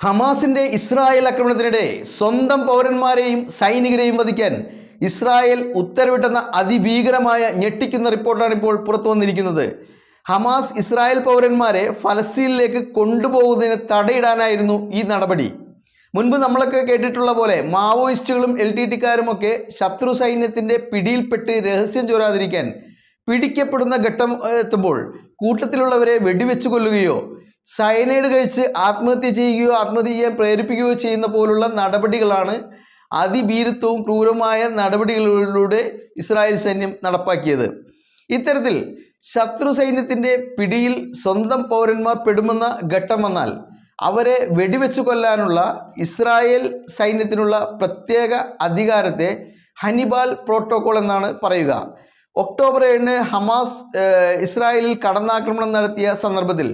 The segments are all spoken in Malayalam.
ഹമാസിന്റെ ഇസ്രായേൽ ആക്രമണത്തിനിടെ സ്വന്തം പൗരന്മാരെയും സൈനികരെയും വധിക്കാൻ ഇസ്രായേൽ ഉത്തരവിട്ടെന്ന അതിഭീകരമായ ഞെട്ടിക്കുന്ന റിപ്പോർട്ടാണ് ഇപ്പോൾ പുറത്തു വന്നിരിക്കുന്നത്. ഹമാസ് ഇസ്രായേൽ പൗരന്മാരെ ഫലസ്തീനിലേക്ക് കൊണ്ടുപോകുന്നതിന് തടയിടാനായിരുന്നു ഈ നടപടി. മുൻപ് നമ്മളൊക്കെ കേട്ടിട്ടുള്ള പോലെ മാവോയിസ്റ്റുകളും എൽ ടി ടിക്കാരും ഒക്കെ ശത്രു സൈന്യത്തിന്റെ പിടിയിൽപ്പെട്ട് രഹസ്യം ചോരാതിരിക്കാൻ പിടിക്കപ്പെടുന്ന ഘട്ടം എത്തുമ്പോൾ കൂട്ടത്തിലുള്ളവരെ വെടിവെച്ചു കൊല്ലുകയോ സയനൈഡ് കഴിച്ച് ആത്മഹത്യ ചെയ്യുകയോ ആത്മഹത്യ ചെയ്യാൻ പ്രേരിപ്പിക്കുകയോ ചെയ്യുന്ന പോലുള്ള നടപടികളാണ് അതിഭീരുത്വവും ക്രൂരമായ നടപടികളിലൂടെ ഇസ്രായേൽ സൈന്യം നടപ്പാക്കിയത്. ഇത്തരത്തിൽ ശത്രു സൈന്യത്തിന്റെ പിടിയിൽ സ്വന്തം പൗരന്മാർ പെടുമെന്ന ഘട്ടം വന്നാൽ അവരെ വെടിവെച്ച് കൊല്ലാനുള്ള ഇസ്രായേൽ സൈന്യത്തിനുള്ള പ്രത്യേക അധികാരത്തെ ഹനിബാൽ പ്രോട്ടോകോൾ എന്നാണ് പറയുക. ഒക്ടോബർ ഏഴിന് ഹമാസ് ഇസ്രായേലിൽ കടന്നാക്രമണം നടത്തിയ സന്ദർഭത്തിൽ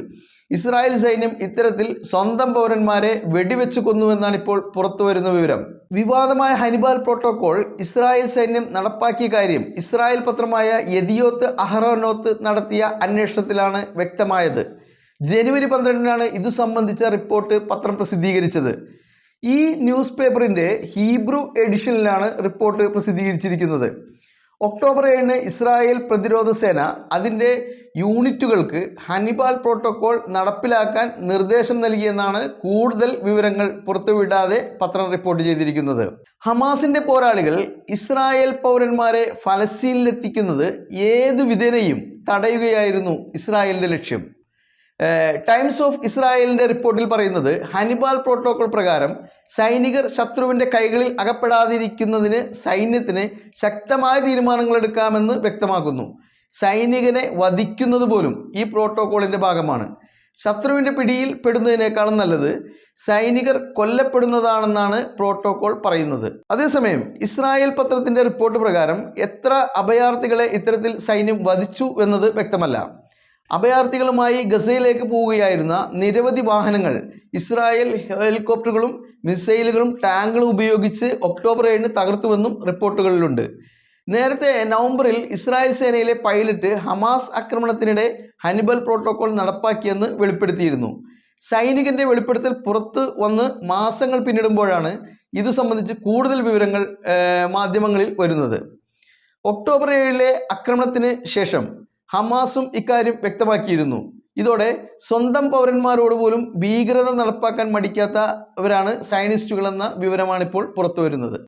ഇസ്രായേൽ സൈന്യം ഇത്തരത്തിൽ സ്വന്തം പൗരന്മാരെ വെടിവെച്ചു കൊന്നുവെന്നാണ് ഇപ്പോൾ പുറത്തുവരുന്ന വിവരം. വിവാദമായ ഹനിബാൽ പ്രോട്ടോകോൾ ഇസ്രായേൽ സൈന്യം നടപ്പാക്കിയ കാര്യം ഇസ്രായേൽ പത്രമായ യദിയോത്ത് അഹറോനോത്ത് നടത്തിയ അന്വേഷണത്തിലാണ് വ്യക്തമായത്. ജനുവരി പന്ത്രണ്ടിനാണ് ഇത് സംബന്ധിച്ച റിപ്പോർട്ട് പത്രം പ്രസിദ്ധീകരിച്ചത്. ഈ ന്യൂസ് പേപ്പറിന്റെ ഹീബ്രു എഡിഷനിലാണ് റിപ്പോർട്ട് പ്രസിദ്ധീകരിച്ചിരിക്കുന്നത്. ഒക്ടോബർ ഏഴിന് ഇസ്രായേൽ പ്രതിരോധ സേന അതിന്റെ യൂണിറ്റുകൾക്ക് ഹനിബാൽ പ്രോട്ടോകോൾ നടപ്പിലാക്കാൻ നിർദ്ദേശം നൽകിയെന്നാണ് കൂടുതൽ വിവരങ്ങൾ പുറത്തുവിടാതെ പത്രം റിപ്പോർട്ട് ചെയ്തിരിക്കുന്നത്. ഹമാസിന്റെ പോരാളികൾ ഇസ്രായേൽ പൗരന്മാരെ ഫലസ്തീനിലെത്തിക്കുന്നത് ഏതു വിധേനയും തടയുകയായിരുന്നു ഇസ്രായേലിന്റെ ലക്ഷ്യം. ടൈംസ് ഓഫ് ഇസ്രായേലിന്റെ റിപ്പോർട്ടിൽ പറയുന്നത് ഹനിബാൽ പ്രോട്ടോകോൾ പ്രകാരം സൈനികർ ശത്രുവിന്റെ കൈകളിൽ അകപ്പെടാതിരിക്കുന്നതിന് സൈന്യത്തിന് ശക്തമായ തീരുമാനങ്ങൾ എടുക്കാമെന്ന് വ്യക്തമാക്കുന്നു. സൈനികനെ വധിക്കുന്നത് പോലും ഈ പ്രോട്ടോകോളിന്റെ ഭാഗമാണ്. ശത്രുവിന്റെ പിടിയിൽ പെടുന്നതിനേക്കാളും നല്ലത് സൈനികർ കൊല്ലപ്പെടുന്നതാണെന്നാണ് പ്രോട്ടോകോൾ പറയുന്നത്. അതേസമയം ഇസ്രായേൽ പത്രത്തിന്റെ റിപ്പോർട്ട് പ്രകാരം എത്ര അഭയാർത്ഥികളെ ഇത്തരത്തിൽ സൈന്യം വധിച്ചു എന്നത് വ്യക്തമല്ല. അഭയാർത്ഥികളുമായി ഗസയിലേക്ക് പോവുകയായിരുന്ന നിരവധി വാഹനങ്ങൾ ഇസ്രായേൽ ഹെലികോപ്റ്ററുകളും മിസൈലുകളും ടാങ്കുകളും ഉപയോഗിച്ച് ഒക്ടോബർ ഏഴിന് തകർത്തുവെന്നും റിപ്പോർട്ടുകളിലുണ്ട്. നേരത്തെ നവംബറിൽ ഇസ്രായേൽ സേനയിലെ പൈലറ്റ് ഹമാസ് ആക്രമണത്തിനിടെ ഹനിബൽ പ്രോട്ടോകോൾ നടപ്പാക്കിയെന്ന് വെളിപ്പെടുത്തിയിരുന്നു. സൈനികന്റെ വെളിപ്പെടുത്തൽ പുറത്ത് വന്ന് മാസങ്ങൾ പിന്നിടുമ്പോഴാണ് ഇത് സംബന്ധിച്ച് കൂടുതൽ വിവരങ്ങൾ മാധ്യമങ്ങളിൽ വരുന്നത്. ഒക്ടോബർ ഏഴിലെ ആക്രമണത്തിന് ശേഷം ഹമാസും ഇക്കാര്യം വ്യക്തമാക്കിയിരുന്നു. ഇതോടെ സ്വന്തം പൗരന്മാരോട് പോലും ഭീകരത നടപ്പാക്കാൻ മടിക്കാത്തവരാണ് സയനിസ്റ്റുകളെന്ന വിവരമാണിപ്പോൾ പുറത്തു വരുന്നത്